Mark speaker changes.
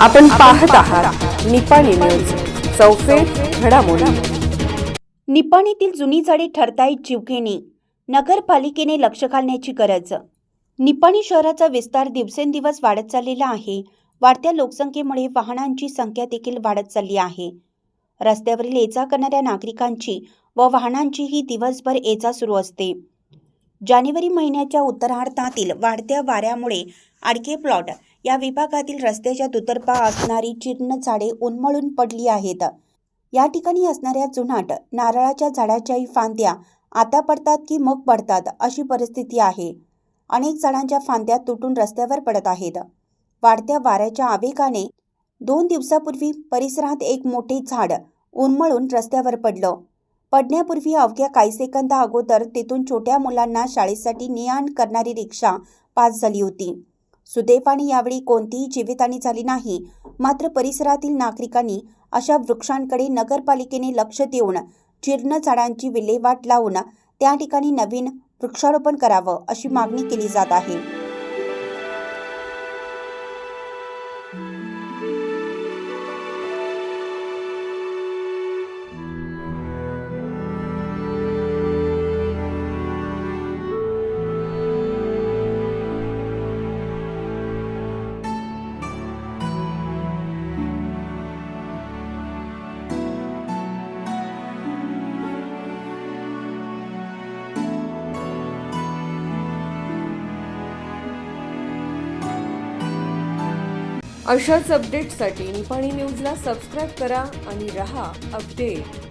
Speaker 1: आपण पाहत आहात निपाणी न्यूज चौफेर घडामोडी.
Speaker 2: निपाणीतील जुनी झाडे ठरतायत जीवघेणी. नगरपालिकेने लक्ष घालण्याची गरज. निपाणी शहराचा विस्तार दिवसेंदिवस वाढत चाललेला आहे. वाढत्या लोकसंख्येमुळे वाहनांची संख्या देखील वाढत चालली आहे. रस्त्यावरील ये करणाऱ्या नागरिकांची व वाहनांचीही दिवसभर ये सुरू असते. जानेवारी महिन्याच्या उत्तरार्धातील वाढत्या वाऱ्यामुळे आडके प्लॉट या विभागातील रस्त्याच्या दुतर्फा असणारी जीर्ण झाडे उन्मळून पडली आहेत. या ठिकाणी असणाऱ्या जुनाट नारळाच्या झाडाच्याही फांद्या आता पडतात की मग पडतात अशी परिस्थिती आहे. अनेक झाडांच्या फांद्या तुटून रस्त्यावर पडत आहेत. वाढत्या वाऱ्याच्या आवेगाने दोन दिवसापूर्वी परिसरात एक मोठे झाड उन्मळून रस्त्यावर पडलं. पडण्यापूर्वी अवघ्या काही सेकंदा अगोदर तेथून छोट्या मुलांना शाळेसाठी ने आण करणारी रिक्षा पास झाली होती. सुदैवाने यावेळी कोणतीही जीवितहानी झाली नाही. मात्र परिसरातील नागरिकांनी अशा वृक्षांकडे नगरपालिकेने लक्ष देऊन जीर्ण झाडांची विल्हेवाट लावून त्या ठिकाणी नवीन वृक्षारोपण करावं अशी मागणी केली जात आहे.
Speaker 1: अशाच अपडेटसाठी निपाणी न्यूजला सबस्क्राईब करा आणि रहा अपडेट